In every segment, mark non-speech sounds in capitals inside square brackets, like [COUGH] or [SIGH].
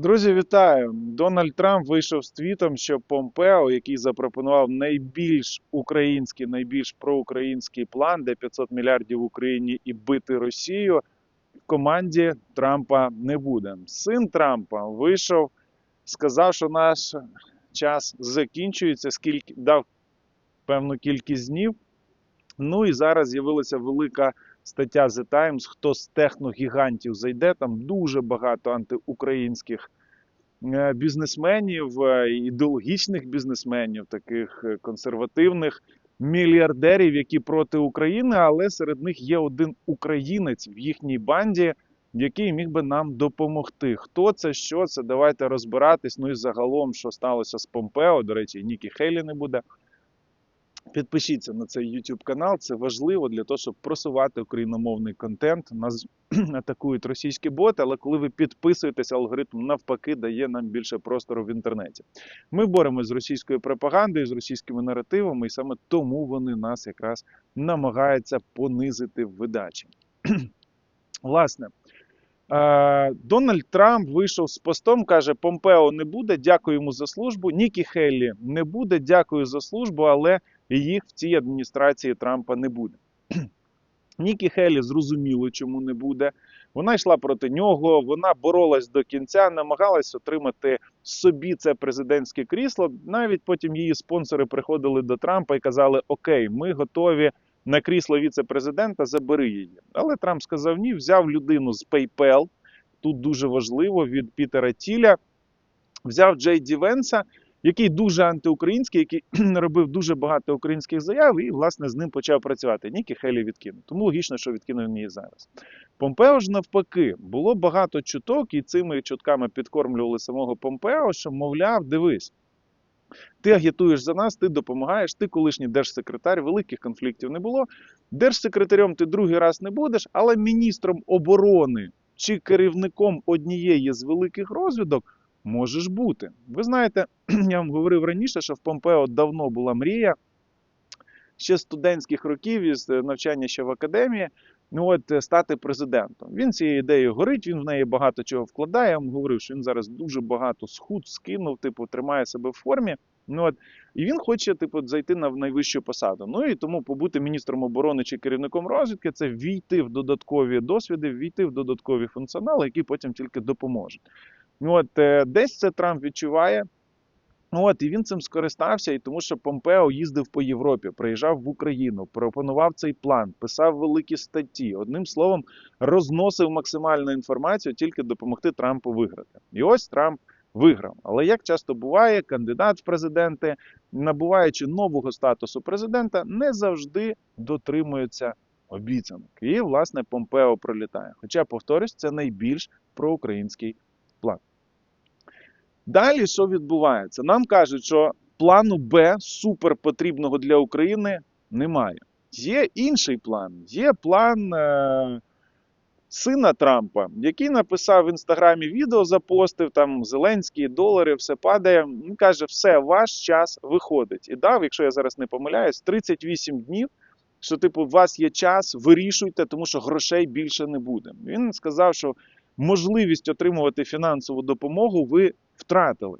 Друзі, вітаю! Дональд Трамп вийшов з твітом, що Помпео, який запропонував найбільш український, найбільш проукраїнський план, де 500 мільярдів в Україні і бити Росію, в команді Трампа не буде. Син Трампа вийшов, сказав, що наш час закінчується, скільки дав певну кількість днів. Ну і зараз з'явилася велика стаття The Times, хто з техногігантів зайде. Там дуже багато антиукраїнських е, бізнесменів, е, ідеологічних бізнесменів, таких е, консервативних мільярдерів, які проти України, але серед них є один українець в їхній банді, який міг би нам допомогти. Хто це, що це? Давайте розбиратись. Ну і загалом, що сталося з Помпео. До речі, Нікі Хейлі не буде. Підпишіться на цей YouTube канал, це важливо для того, щоб просувати україномовний контент. Нас [CLEARS THROAT] атакують російські боти, але коли ви підписуєтеся, алгоритм навпаки дає нам більше простору в інтернеті. Ми боремося з російською пропагандою, з російськими наративами, і саме тому вони нас якраз намагаються понизити в видачі. [CLEARS THROAT] Власне. е, Дональд Трамп вийшов з постом, каже: Помпео не буде, дякую йому за службу. Нікі Хеллі не буде, дякую за службу, але їх в цій адміністрації Трампа не буде. [CLEARS THROAT] Нікі Хелі зрозуміло, чому не буде. Вона йшла проти нього, вона боролась до кінця, намагалась отримати собі це президентське крісло. Навіть потім її спонсори приходили до Трампа і казали: Окей, ми готові на крісло віце-президента, забери її. Але Трамп сказав ні, взяв людину з PayPal, тут дуже важливо від Пітера Тіля, взяв Джей Ді Венса, який дуже антиукраїнський, який [CLEARS THROAT] робив дуже багато українських заяв, і власне з ним почав працювати. Нікі Хелі відкинув. Тому логічно, що відкинув її зараз. Помпео ж навпаки, було багато чуток, і цими чутками підкормлювали самого Помпео, що, мовляв, дивись. Ти агітуєш за нас, ти допомагаєш, ти колишній держсекретар, великих конфліктів не було. Держсекретарем ти другий раз не будеш, але міністром оборони чи керівником однієї з великих розвідок можеш бути. Ви знаєте, [CLEARS THROAT] я вам говорив раніше, що в Помпео давно була мрія ще студентських років із навчання ще в академії. Ну от е, стати президентом. Він цією ідеєю горить, він в неї багато чого вкладає. Я вам говорив, що він зараз дуже багато схуд скинув, типу, тримає себе в формі. Ну от і він хоче, типу, зайти на найвищу посаду. Ну і тому побути міністром оборони чи керівником розвідки це війти в додаткові досвіди, війти в додаткові функціонали, які потім тільки допоможуть. Ну от е, десь це Трамп відчуває. Ну, От, і він цим скористався, і тому що Помпео їздив по Європі, приїжджав в Україну, пропонував цей план, писав великі статті. Одним словом, розносив максимальну інформацію, тільки допомогти Трампу виграти. І ось Трамп виграв. Але як часто буває, кандидат в президенти, набуваючи нового статусу президента, не завжди дотримується обіцянок. І, власне, Помпео пролітає. Хоча, повторюсь, це найбільш проукраїнський план. Далі що відбувається? Нам кажуть, що плану Б супер потрібного для України немає. Є інший план. Є план е- сина Трампа, який написав в інстаграмі відео, запостив там Зеленський, долари, все падає. Він каже, все, ваш час виходить. І дав, якщо я зараз не помиляюсь, 38 днів. Що, типу, у вас є час, вирішуйте, тому що грошей більше не буде. Він сказав, що можливість отримувати фінансову допомогу ви втратили.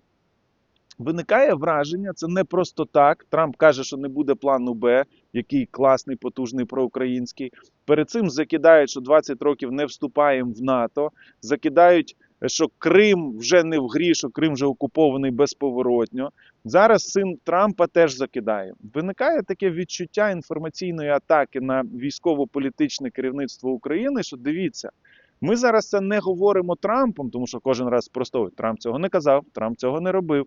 Виникає враження, це не просто так. Трамп каже, що не буде плану Б, який класний, потужний проукраїнський. Перед цим закидають, що 20 років не вступаємо в НАТО. Закидають, що Крим вже не в грі, що Крим вже окупований безповоротньо. Зараз син Трампа теж закидає. Виникає таке відчуття інформаційної атаки на військово-політичне керівництво України, що дивіться. Ми зараз це не говоримо Трампом, тому що кожен раз спростовують. Трамп цього не казав, Трамп цього не робив.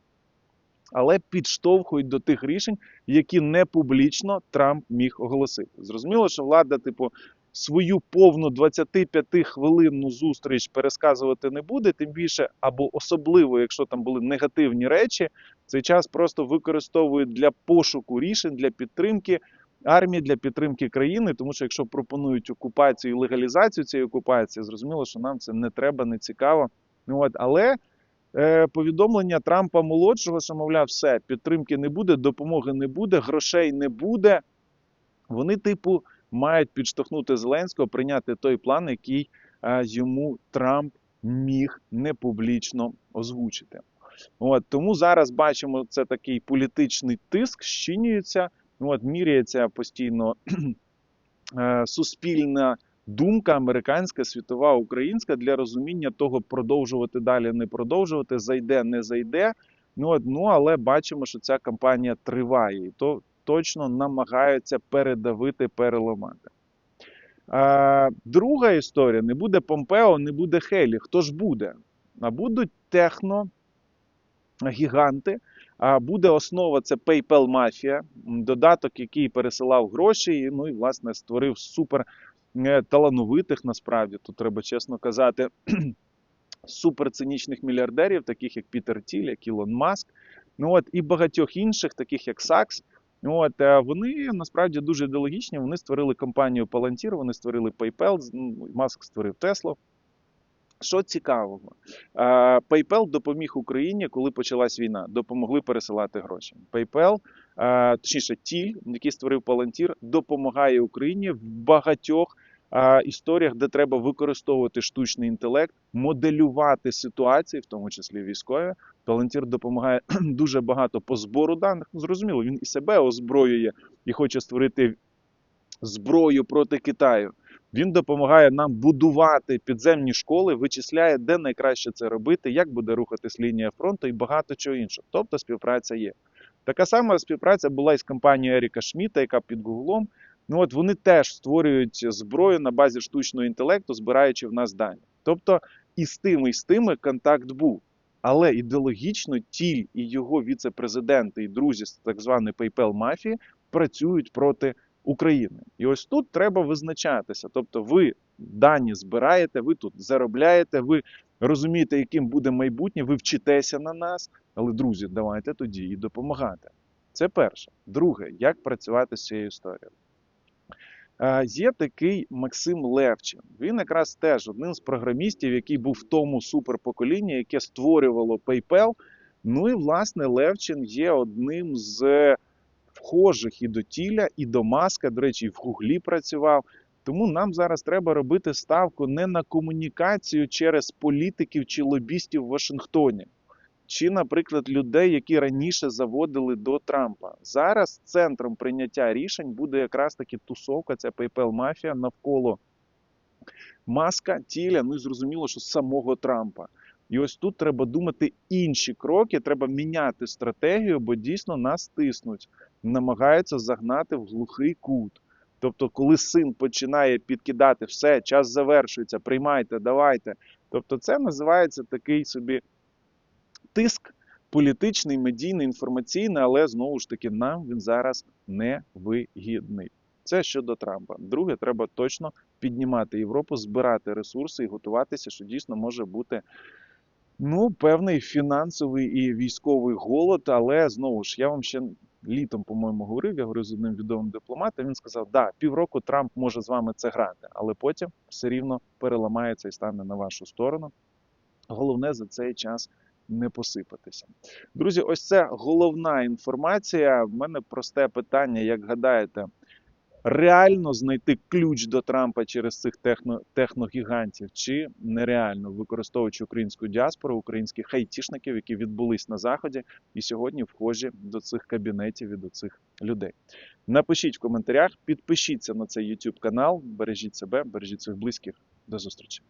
Але підштовхують до тих рішень, які не публічно Трамп міг оголосити. Зрозуміло, що влада, типу, свою повну 25-хвилинну зустріч пересказувати не буде, тим більше, або особливо, якщо там були негативні речі, цей час просто використовують для пошуку рішень, для підтримки армії для підтримки країни, тому що якщо пропонують окупацію і легалізацію цієї окупації, зрозуміло, що нам це не треба, не цікаво. Ну от, але е, повідомлення Трампа молодшого, що мовляв, все, підтримки не буде, допомоги не буде, грошей не буде. Вони, типу, мають підштовхнути Зеленського прийняти той план, який е, йому Трамп міг не публічно озвучити. От, тому зараз бачимо, це такий політичний тиск, щинюється, от, міряється постійно [CLEARS THROAT] е, суспільна думка американська, світова, українська для розуміння того, продовжувати далі, не продовжувати, зайде, не зайде. Ну, от, ну але бачимо, що ця кампанія триває, і то точно намагаються передавити, переламати. А, друга історія: не буде Помпео, не буде Хелі. Хто ж буде? А будуть техногіганти. Буде основа це PayPal Mafia, додаток, який пересилав гроші, ну і власне створив супер е, талановитих, насправді, тут треба чесно казати, [CLEARS THROAT] суперцинічних мільярдерів, таких як Пітер Тіль, як Ілон Маск, ну от і багатьох інших, таких як Сакс. От е, вони насправді дуже ідеологічні. Вони створили компанію Palantir, вони створили PayPal, ну, Маск створив Теслу. Що цікавого, PayPal допоміг Україні, коли почалась війна, допомогли пересилати гроші. PayPal, точніше, Тіль, який створив Palantir, допомагає Україні в багатьох історіях, де треба використовувати штучний інтелект, моделювати ситуації, в тому числі військові. Palantir допомагає [CLEARS THROAT] дуже багато по збору даних. Ну, Зрозуміло, він і себе озброює і хоче створити зброю проти Китаю. Він допомагає нам будувати підземні школи, вичисляє, де найкраще це робити, як буде рухатись лінія фронту і багато чого іншого. Тобто співпраця є. Така сама співпраця була і з компанією Еріка Шміта, яка під Гуглом. Ну от вони теж створюють зброю на базі штучного інтелекту, збираючи в нас дані. Тобто і з тими, і з тими контакт був. Але ідеологічно Тіль і його віце-президенти і друзі з так званої PayPal мафії працюють проти України. І ось тут треба визначатися. Тобто, ви дані збираєте, ви тут заробляєте, ви розумієте, яким буде майбутнє, ви вчитеся на нас. Але, друзі, давайте тоді і допомагати. Це перше. Друге, як працювати з цією історією. Е, Є такий Максим Левчин. Він якраз теж один з програмістів, який був в тому суперпоколінні, яке створювало PayPal. Ну і власне Левчин є одним з вхожих і до тіля, і до маска. До речі, і в Гуглі працював. Тому нам зараз треба робити ставку не на комунікацію через політиків чи лобістів в Вашингтоні, чи, наприклад, людей, які раніше заводили до Трампа. Зараз центром прийняття рішень буде якраз таки тусовка, ця PayPal мафія навколо маска, тіля, ну і зрозуміло, що самого Трампа. І ось тут треба думати інші кроки, треба міняти стратегію, бо дійсно нас тиснуть, намагаються загнати в глухий кут. Тобто, коли син починає підкидати все, час завершується, приймайте, давайте. Тобто, це називається такий собі тиск політичний, медійний, інформаційний, але знову ж таки нам він зараз не вигідний. Це щодо Трампа. Друге, треба точно піднімати Європу, збирати ресурси і готуватися, що дійсно може бути ну, певний фінансовий і військовий голод. Але знову ж я вам ще літом, по-моєму, говорив. Я говорив з одним відомим дипломатом. Він сказав: да, півроку Трамп може з вами це грати, але потім все рівно переламається і стане на вашу сторону. Головне за цей час не посипатися. Друзі, ось це головна інформація. В мене просте питання, як гадаєте, реально знайти ключ до Трампа через цих техно, техногігантів, чи нереально, використовуючи українську діаспору, українських айтішників, які відбулись на заході і сьогодні вхожі до цих кабінетів і до цих людей. Напишіть в коментарях, підпишіться на цей YouTube канал, бережіть себе, бережіть своїх близьких. До зустрічі.